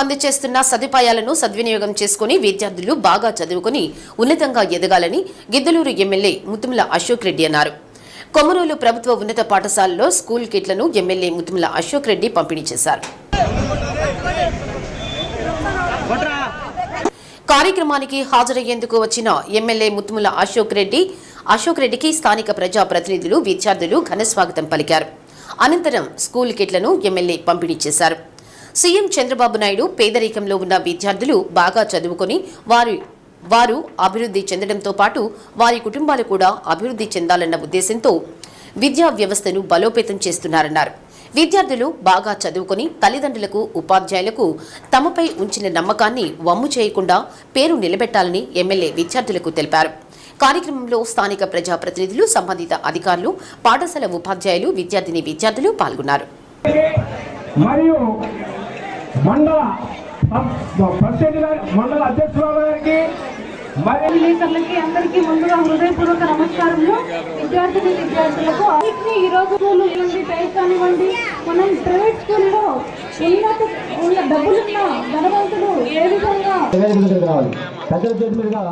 అందజేస్తున్న సదుపాయాలను సద్వినియోగం చేసుకుని విద్యార్థులు బాగా చదువుకుని ఉన్నతంగా ఎదగాలని గిద్దలూరు ఎమ్మెల్యే ముతుముల అశోక్ రెడ్డి అన్నారు. కొమరూలు ప్రభుత్వ ఉన్నత పాఠశాలలో స్కూల్ కిట్లను ఎమ్మెల్యే ముతుముల అశోక్ రెడ్డి పంపిణీ చేశారు. కార్యక్రమానికి హాజరయ్యేందుకు వచ్చిన ఎమ్మెల్యే ముత్తుముల అశోక్ రెడ్డి అశోక్ రెడ్డికి స్థానిక ప్రజా ప్రతినిధులు విద్యార్థులు ఘన స్వాగతం పలికారు. అనంతరం స్కూల్ కిట్లను ఎమ్మెల్యే పంపిణీ చేశారు. సీఎం చంద్రబాబు నాయుడు పేదరికంలో ఉన్న విద్యార్థులు బాగా చదువుకొని వారి వారు అభివృద్ధి చెందడంతో పాటు వారి కుటుంబాలు కూడా అభివృద్ధి చెందాలన్న ఉద్దేశంతో విద్యా వ్యవస్థను బలోపేతం చేస్తున్నారన్నారు. విద్యార్థులు బాగా చదువుకొని తల్లిదండ్రులకు ఉపాధ్యాయులకు తమపై ఉంచిన నమ్మకాన్ని వమ్ము చేయకుండా పేరు నిలబెట్టాలని ఎమ్మెల్యే విద్యార్థులకు తెలిపారు. కార్యక్రమంలో స్థానిక ప్రజాప్రతినిధులు సంబంధిత అధికారులు పాఠశాల ఉపాధ్యాయులు విద్యార్థిని విద్యార్థులు పాల్గొన్నారు. మరియు మండల ప్రెసిడెంట్ గారి మండల అధ్యక్షురాలు గారికి మరియు విలేకరులకి అందరికీ ముందుగా హృదయపూర్వక నమస్కారములు. విద్యార్థిని విద్యార్థులకు అన్నిటినీ ఈ రోజు స్కూల్ టైప్ కానివ్వండి మనం ప్రైవేట్ స్కూల్లో ఉన్న డబ్బులున్న ధనవంతులు ఏ విధంగా పెద్దల చేతి మీదుగా